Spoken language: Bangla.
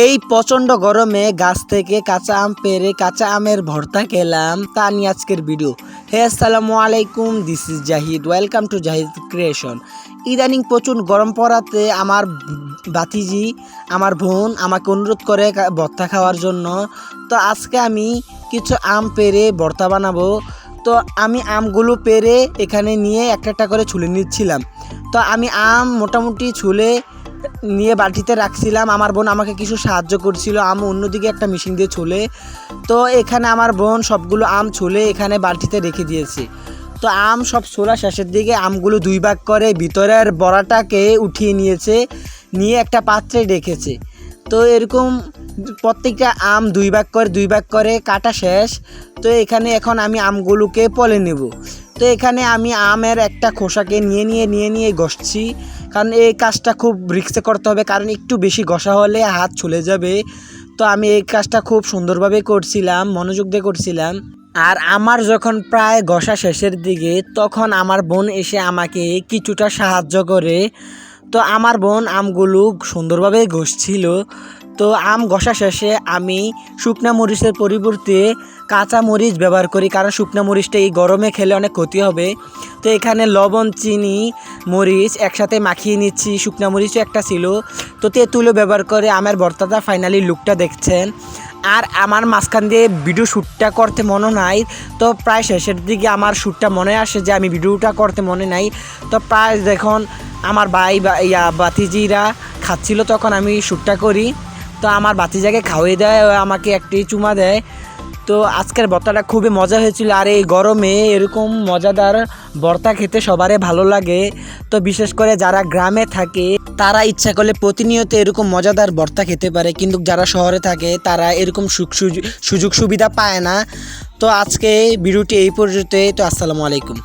এই প্রচণ্ড গরমে গাছ থেকে কাঁচা আম পেরে কাঁচা আমের ভর্তা খেলাম। তা নিয়ে আজকের ভিডিও হে, আসসালামু আলাইকুম this is Zahid. Welcome to Zahid creation ইদানিং প্রচুর গরম পড়াতে আমার বাতিজি আমার বোন আমাকে অনুরোধ করে ভর্তা খাওয়ার জন্য। তো আজকে আমি কিছু আম পেরে ভর্তা বানাবো। তো আমি আমগুলো পেরে এখানে নিয়ে একটা একটা করে ছুলে নিচ্ছিলাম। তো আমি আম মোটামুটি ছুলে নিয়ে বাটিতে রাখছিলাম। আমার বোন আমাকে কিছু সাহায্য করছিল। আম অন্যদিকে একটা মেশিন দিয়ে ছোলে। তো এখানে আমার বোন সবগুলো আম ছোলে এখানে বালতিতে রেখে দিয়েছে। তো আম সব ছোলা শেষের দিকে আমগুলো দুই ভাগ করে ভিতরের বড়াটাকে উঠিয়ে নিয়েছে। নিয়ে একটা পাত্রে রেখেছে। তো এরকম প্রত্যেকটা আম দুই ভাগ করে, দুই ভাগ করে কাটা শেষ। তো এখানে এখন আমি আমগুলোকে পলে নেব। তো এখানে আমি আমের একটা খোসাকে নিয়ে নিয়ে নিয়ে নিয়ে ঘষছি। কারণ এই কাজটা খুব রিক্সে করতে হবে, কারণ একটু বেশি ঘষা হলে হাত চলে যাবে। তো আমি এই কাজটা খুব সুন্দরভাবে করছিলাম, মনোযোগ দিয়ে করছিলাম। আর আমার যখন প্রায় ঘষা শেষের দিকে, তখন আমার বোন এসে আমাকে কিছুটা সাহায্য করে। তো আমার বোন আমগুলো সুন্দরভাবে ঘষছিল। তো আম ঘষা শেষে আমি শুকনা মরিচের পরিবর্তে কাঁচা মরিচ ব্যবহার করি, কারণ শুকনা মরিচটা এই গরমে খেলে অনেক ক্ষতি হবে। তো এখানে লবণ, চিনি, মরিচ একসাথে মাখিয়ে নিচ্ছি, শুকনা মরিচও একটা ছিল। তো তেঁতুলও ব্যবহার করে, আমার ভর্তাটা ফাইনালি লুকটা দেখছেন। আর আমার মাঝখান দিয়ে ভিডিও শ্যুটটা করতে মনে নাই। তো প্রায় শেষের দিকে আমার শ্যুটটা মনে আসে যে আমি ভিডিওটা করতে মনে নাই। তো প্রায় দেখুন, আমার ভাই বা ইয়া বাতিজিরা খাচ্ছিল, তখন আমি শ্যুটটা করি। তো আমার বাতিজাকে খাওয়িয়ে দেয় আমাকে একটি চুমা দেয়। তো আজকের ভর্তাটা খুবই মজা হয়েছিল, আর এই গরমে এরকম মজাদার ভর্তা খেতে সবারই ভালো লাগে। তো বিশেষ করে যারা গ্রামে থাকে, তারা ইচ্ছা করলে প্রতিনিয়ত এরকম মজাদার ভর্তা খেতে পারে, কিন্তু যারা শহরে থাকে, তারা এরকম সুযোগ সুবিধা পায় না। তো আজকে ভিডিওটি এই পর্যন্তই, তো আসসালামু আলাইকুম।